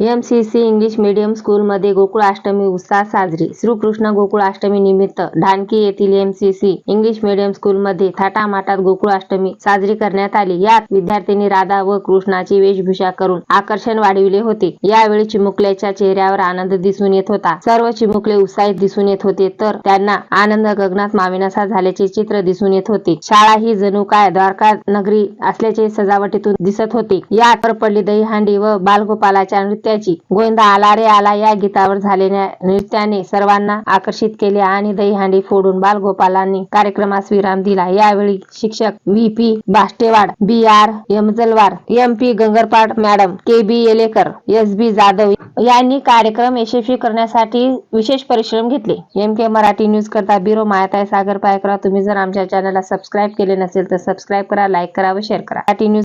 M C C English medium स्कूलमध्ये गोकुळाष्टमी उत्साहात साजरी. श्रीकृष्ण गोकुळाष्टमी निमित्त ढानकी येथील M C C English medium स्कूलमध्ये थाटामाटात गोकुळाष्टमी साजरी करण्यात आली. यात विद्यार्थ्यांनी राधा व कृष्णाची वेशभूषा करून आकर्षण वाढविले होते. यावेळी चिमुकल्याच्या चेहऱ्यावर आनंद दिसून येत होता. सर्व चिमुकले उत्साहित दिसून येत होते तर त्यांना आनंद गगनात माविनासा झाल्याचे चित्र दिसून येत होते. शाळा ही जणू काय द्वारका नगरी असल्याचे सजावटीतून दिसत होते. यात वर पडली दहीहंडी व बालगोपालाच्या नृत्याची. गोविंदा आला रे आला या गीतावर झालेल्या नृत्याने सर्वांना आकर्षित केले आणि दहीहंडी फोडून बालगोपालांनी कार्यक्रमास विराम दिला. यावेळी शिक्षक V. P. Bashtewad B. R. Yamajalwar M. P. Gangarpad madam K. B. Yelekar S. B. Jadhav यांनी कार्यक्रम यशस्वी करण्यासाठी विशेष परिश्रम घेतले. एम. के. मराठी न्यूज करता ब्युरो मायाताय सागर पायकरा तुम्ही जर आमच्या चॅनलला सबस्क्राईब केले नसेल तर सबस्क्राईब करा लाईक करा व शेअर करा. मराठी न्यूज